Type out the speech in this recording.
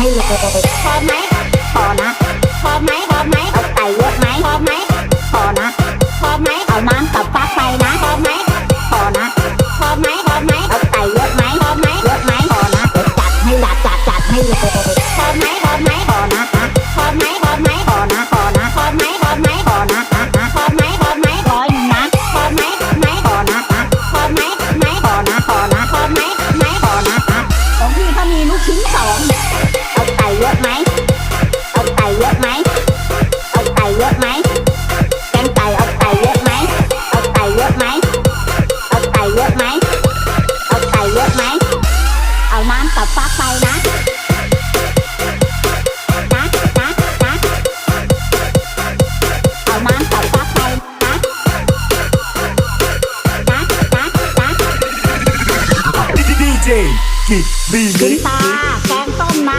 ให้เลยพอไหมพอนะพอไหมพอไหมเอาไก่เยอะไหมพอไหมพอนะพอไหมเอาน้ำกับฟ้าไฟนะพอไหมพอนะพอไหมพอไหมเอาไก่เยอะไหมพอไหมเยอะไหมพอนะเดี๋ยวจัดให้หลับจัดจัดให้เลยพอไหมพอไหมพอนะพอไหมพอไหมพอนะพอนะพอไหมพอไหมพอนะพอไหมพอไหมร้อยนะพอไหมไหมพอนะพอไหมไหมพอนะพอนะพอไหมไหมพอนะขอมพี่เขามีลูกชิ้นสอง เยอะไหม เอาไก่เยอะไหม เอาน้ำตับฟักไปนะนะนะนะเอาน้ำกับฟักไปนะนะนะนะดีเจกิบบีนปลาแกงต้มนะ